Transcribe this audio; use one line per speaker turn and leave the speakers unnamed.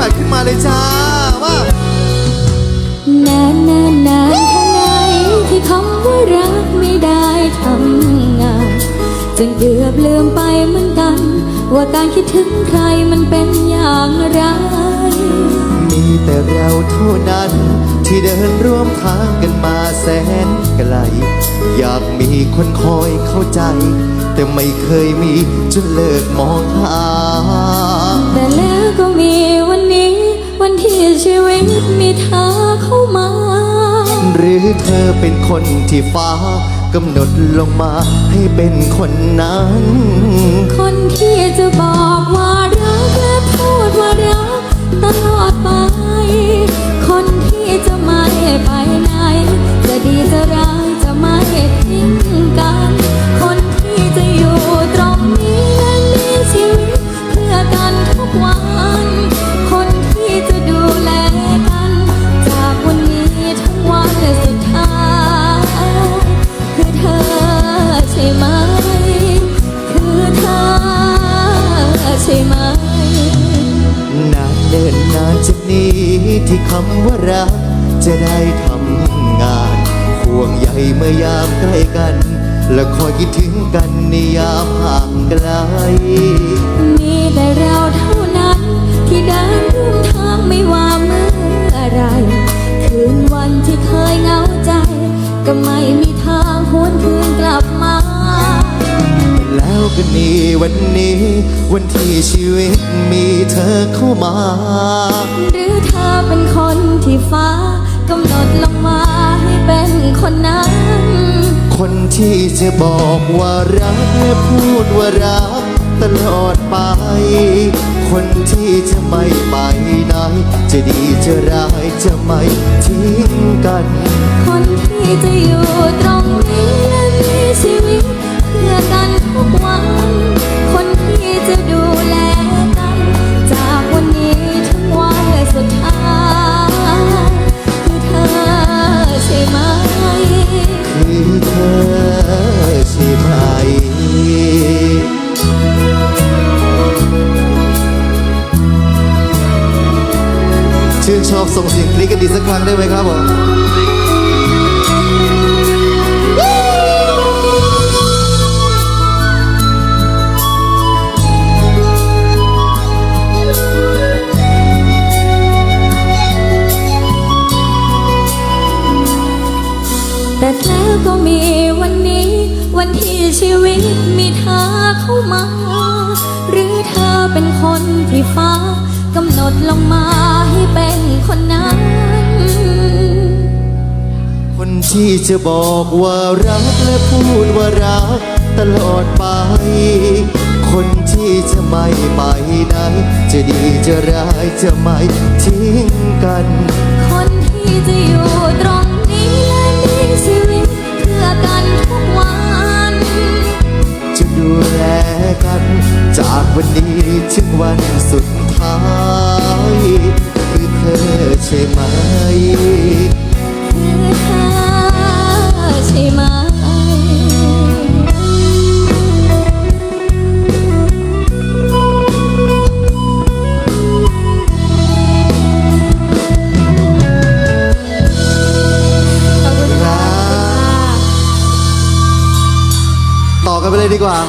เลยจ้าว่า
นานนานนานแค่ไหนที่คำว่ารักไม่ได้ทำงานจนเกือบลืมไปเหมือนกัน ว่าการคิดถึงใครมันเป็นอย่างไร
มีแต่เราเท่านั้น ที่เดินร่วมทางกันมาแสนไกล อยากมีคนคอยเข้าใจ แต่ไม่เคยมีจนเลิกมองหา
แต่แล้วก็มีวันนี้วันที่ ชีวิตมีเธอเข้ามา
หรือเธอเป็นคนที่ฟ้ากำหนดลงมาให้เป็นคนนั้น
คนที่จะบอกว่า ที่คำ
ว่ารัก จะได้ทำงานห่วงใยเมื่อยามใกล้กัน และคอยคิดถึงกันในยามห่างไกล
มีแต่เราเท่านั้น ที่เดินร่วมทางไม่ว่าเมื่อไร คืนวันที่เคยเหงาใจ ก็ไม่มี วันนี้
วันที่ชีวิตมีเธอเข้ามา
หรือเธอเป็นคนที่ฟ้ากำหนดลงมาให้เป็นคนนั้น
คนที่จะบอกว่ารักและพูดว่ารักตลอดไป คนที่จะไม่ไปไหน จะดีจะร้ายจะไม่ทิ้งกัน
คนที่จะอยู่ตรง ชื่นช
อบส่งเสียงกรี๊ดกันดีสักครั้งได้ไหมครับผม
แต่แล้วก็มีวันนี้ วันที่ชีวิตมีเธอเข้ามา หรือเธอเป็นคนที่ฟ้า กำหนดลงมาให้เป็นคนนั้น
คนที่จะบอกว่ารักและพูดว่ารักตลอดไป คนที่จะไม่ไปไหน จะดีจะร้ายจะไม่ทิ้งกัน
คนที่จะอยู่ตรงนี้และมีชีวิตเพื่อกันทุกวัน
จะดูแลกัน จากวันนี้ถึงวันสุดท้าย อ
บ